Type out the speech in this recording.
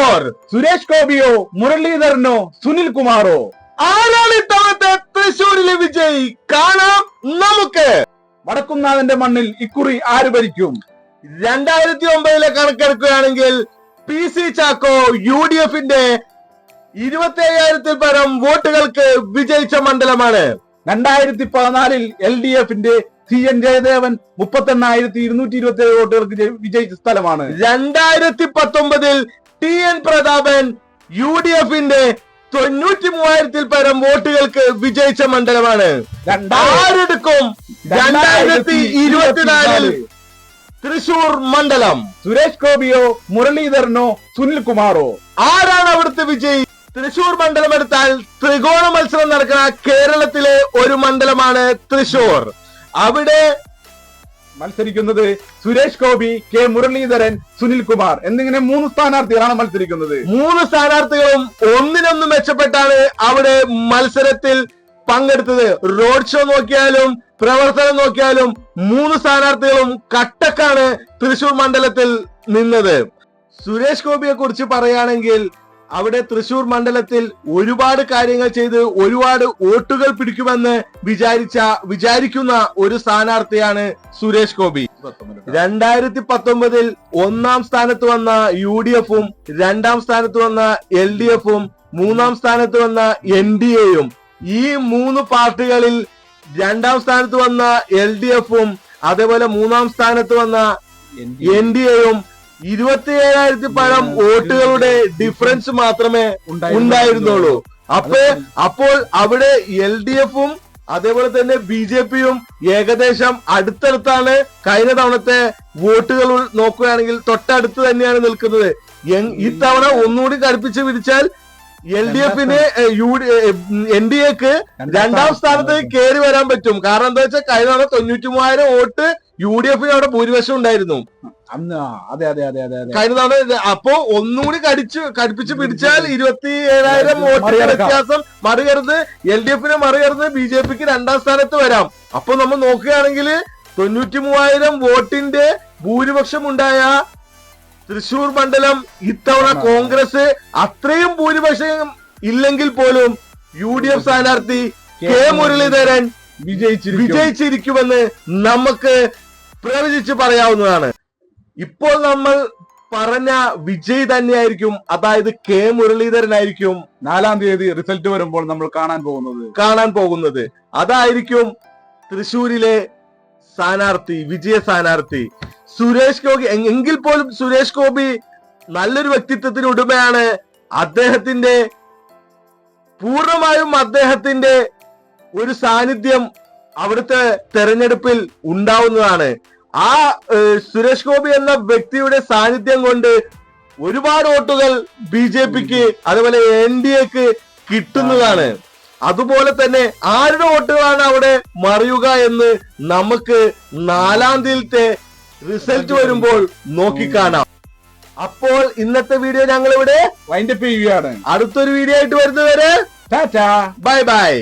തൃശൂർ സുരേഷ് ഗോപിയോ മുരളീധരനോ സുനിൽ കുമാറോ. ആരാണ് ഇത്തവണത്തെ തൃശൂരിലെ വിജയി? കാണാം നമുക്ക്. വടക്കുംനാഥന്റെ മണ്ണിൽ ഇക്കുറി ആര് ഭരിക്കും? രണ്ടായിരത്തി ഒമ്പതിലെ കണക്കെടുക്കുകയാണെങ്കിൽ P C Chacko U D എഫിന്റെ ഇരുപത്തി അയ്യായിരത്തിൽ പരം വോട്ടുകൾക്ക് വിജയിച്ച മണ്ഡലമാണ്. രണ്ടായിരത്തി പതിനാലിൽ എൽ ഡി എഫിന്റെ സി എൻ ജയദേവൻ മുപ്പത്തെണ്ണായിരത്തി ഇരുന്നൂറ്റി ഇരുപത്തി ഏഴ് വോട്ടുകൾക്ക് വിജയിച്ച സ്ഥലമാണ്. രണ്ടായിരത്തി പത്തൊമ്പതിൽ T N Prathapan U D എഫിന്റെ തൊണ്ണൂറ്റി മൂവായിരത്തിൽ പരം വോട്ടുകൾക്ക് വിജയിച്ച മണ്ഡലമാണ്. ആരെടുക്കും? രണ്ടായിരത്തി ഇരുപത്തിനാലിൽ തൃശൂർ മണ്ഡലം. സുരേഷ് ഗോപിയോ മുരളീധരനോ സുനിൽകുമാറോ? ആരാണ് അവിടുത്തെ വിജയി തൃശൂർ മണ്ഡലം എടുത്താൽ ത്രികോണ മത്സരം നടക്കുന്ന കേരളത്തിലെ ഒരു മണ്ഡലമാണ് തൃശൂർ. അവിടെ മത്സരിക്കുന്നത് സുരേഷ് ഗോപി കെ മുരളീധരൻ സുനിൽ കുമാർ എന്നിങ്ങനെ മൂന്ന് സ്ഥാനാർത്ഥികളാണ് മത്സരിക്കുന്നത്. മൂന്ന് സ്ഥാനാർത്ഥികളും ഒന്നിനൊന്ന് മെച്ചപ്പെട്ടാണ് അവിടെ മത്സരത്തിൽ പങ്കെടുത്തത്. റോഡ് ഷോ നോക്കിയാലും പ്രവർത്തനം നോക്കിയാലും മൂന്ന് സ്ഥാനാർത്ഥികളും കട്ടക്കാണ് തൃശൂർ മണ്ഡലത്തിൽ നിന്നത്. സുരേഷ് ഗോപിയെ കുറിച്ച് പറയുകയാണെങ്കിൽ അവിടെ തൃശൂർ മണ്ഡലത്തിൽ ഒരുപാട് കാര്യങ്ങൾ ചെയ്ത് ഒരുപാട് വോട്ടുകൾ പിടിക്കുമെന്ന് വിചാരിച്ച വിചാരിക്കുന്ന ഒരു സ്ഥാനാർത്ഥിയാണ് സുരേഷ് ഗോപി. രണ്ടായിരത്തി പത്തൊമ്പതിൽ ഒന്നാം സ്ഥാനത്ത് വന്ന യു ഡി എഫും രണ്ടാം സ്ഥാനത്ത് വന്ന എൽ ഡി എഫും മൂന്നാം സ്ഥാനത്ത് വന്ന എൻ ഡി എയും ഈ മൂന്ന് പാർട്ടികളിൽ രണ്ടാം സ്ഥാനത്ത് വന്ന എൽ ഡി എഫും അതേപോലെ മൂന്നാം സ്ഥാനത്ത് വന്ന എൻ ഡി എയും ഇരുപത്തി ഏഴായിരത്തി പഴം വോട്ടുകളുടെ ഡിഫറൻസ് മാത്രമേ ഉണ്ടായിരുന്നുള്ളൂ. അപ്പൊ അപ്പോൾ അവിടെ എൽ ഡി എഫും അതേപോലെ തന്നെ ബി ജെ പിയും ഏകദേശം അടുത്തടുത്താണ് കഴിഞ്ഞ തവണത്തെ വോട്ടുകൾ നോക്കുകയാണെങ്കിൽ തൊട്ടടുത്ത് തന്നെയാണ് നിൽക്കുന്നത്. ഈ ഇത്തവണ ഒന്നുകൂടി കടുപ്പിച്ച് പിടിച്ചാൽ എൽ ഡി എഫിന് യു ഡി എൻ ഡി എക്ക് രണ്ടാം സ്ഥാനത്ത് കയറി വരാൻ പറ്റും. കാരണം എന്താ വെച്ചാൽ കഴിഞ്ഞ തവണ തൊണ്ണൂറ്റി മൂവായിരം വോട്ട് യു ഡി എഫിന് അവിടെ ഭൂരിപക്ഷം ഉണ്ടായിരുന്നു. അതെ അതെ അതെ അതെ അതെ. അപ്പോ ഒന്നുകൂടി കടിച്ചു കടുപ്പിച്ച് പിടിച്ചാൽ ഇരുപത്തി ഏഴായിരം വോട്ട്. വ്യത്യാസം മറികടന്ന് എൽ ഡി എഫിനെ മറികടന്ന് ബി ജെ പിക്ക് രണ്ടാം സ്ഥാനത്ത് വരാം. അപ്പൊ നമ്മൾ നോക്കുകയാണെങ്കിൽ തൊണ്ണൂറ്റി മൂവായിരം വോട്ടിന്റെ ഭൂരിപക്ഷം ഉണ്ടായ തൃശൂർ മണ്ഡലം ഇത്തവണ കോൺഗ്രസ് അത്രയും ഭൂരിപക്ഷം ഇല്ലെങ്കിൽ പോലും യു ഡി എഫ് സ്ഥാനാർത്ഥി കെ മുരളീധരൻ വിജയിച്ചിരിക്കും. വിജയിച്ചിരിക്കുമെന്ന് നമുക്ക് പ്രവചിച്ച് പറയാവുന്നതാണ്. ഇപ്പോൾ നമ്മൾ പറഞ്ഞ വിജയ് തന്നെയായിരിക്കും അതായത് കെ മുരളീധരനായിരിക്കും നാലാം തീയതി റിസൾട്ട് വരുമ്പോൾ നമ്മൾ കാണാൻ പോകുന്നത്. കാണാൻ പോകുന്നത്. അതായിരിക്കും തൃശൂരിലെ സ്ഥാനാർത്ഥി വിജയ സ്ഥാനാർത്ഥി സുരേഷ് ഗോപി. എങ്കിൽ പോലും സുരേഷ് ഗോപി നല്ലൊരു വ്യക്തിത്വത്തിന് ഉടമയാണ്. അദ്ദേഹത്തിന്റെ പൂർണമായും അദ്ദേഹത്തിന്റെ ഒരു സാന്നിധ്യം അവിടുത്തെ തെരഞ്ഞെടുപ്പിൽ ഉണ്ടാവുന്നതാണ്. ആ സുരേഷ് ഗോപി എന്ന വ്യക്തിയുടെ സാന്നിധ്യം കൊണ്ട് ഒരുപാട് വോട്ടുകൾ ബി ജെ പിക്ക് അതുപോലെ എൻ ഡി എക്ക് കിട്ടുന്നതാണ്. അതുപോലെ തന്നെ ആരുടെ വോട്ടുകളാണ് അവിടെ മറിയുക എന്ന് നമുക്ക് നാലാം തീയതിയിലത്തെ റിസൾട്ട് വരുമ്പോൾ നോക്കിക്കാണാം. അപ്പോൾ ഇന്നത്തെ വീഡിയോ ഞങ്ങൾ ഇവിടെ വൈൻഡപ്പ് ചെയ്യുകയാണ്. അടുത്തൊരു വീഡിയോ ആയിട്ട് വരുന്നവരെ ബൈ ബൈ.